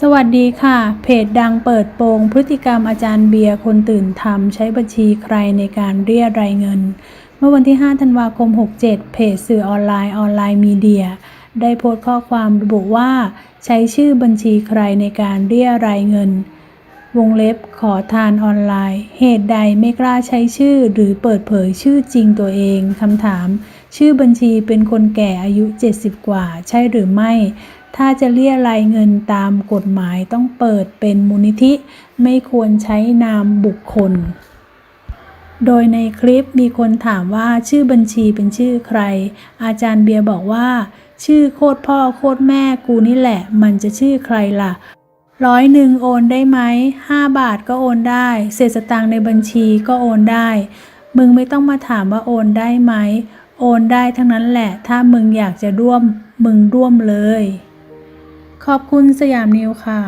สวัสดีค่ะ เพจดังเปิดโปงพฤติกรรมอาจารย์เบียร์คนตื่นทำใช้บัญชีใครในการเรียรายเงิน เมื่อวันที่ 5 ธันวาคม 67 เพจสื่อออนไลน์ออนไลน์มีเดีย ได้โพสต์ข้อความระบุว่า ใช้ชื่อบัญชีใครในการเรียรายเงิน วงเล็บขอทานออนไลน์ เหตุใดไม่กล้าใช้ชื่อหรือเปิดเผยชื่อจริงตัวเองคำถาม ชื่อบัญชีเป็นคนแก่อายุ 70 กว่า ใช่หรือไม่ ถ้าจะเรียรายเงินตามกฎหมายต้องเปิดเป็นมูลนิธิ ไม่ควรใช้นามบุคคล โดยในคลิปมีคนถามว่าชื่อบัญชีเป็นชื่อใคร อาจารย์เบียร์บอกว่า ชื่อโคตรพ่อโคตรแม่กูนี่แหละ มันจะชื่อใครล่ะร้อยหนึ่งโอนได้ไหมห้าบาทก็โอนได้ เศษสตางค์ในบัญชีก็โอนได้ มึงไม่ต้องมาถามว่าโอนได้ไหม โอนได้ทั้งนั้นแหละ ถ้ามึงอยากจะร่วม มึงร่วมเลย ขอบคุณสยามนิวค่ะ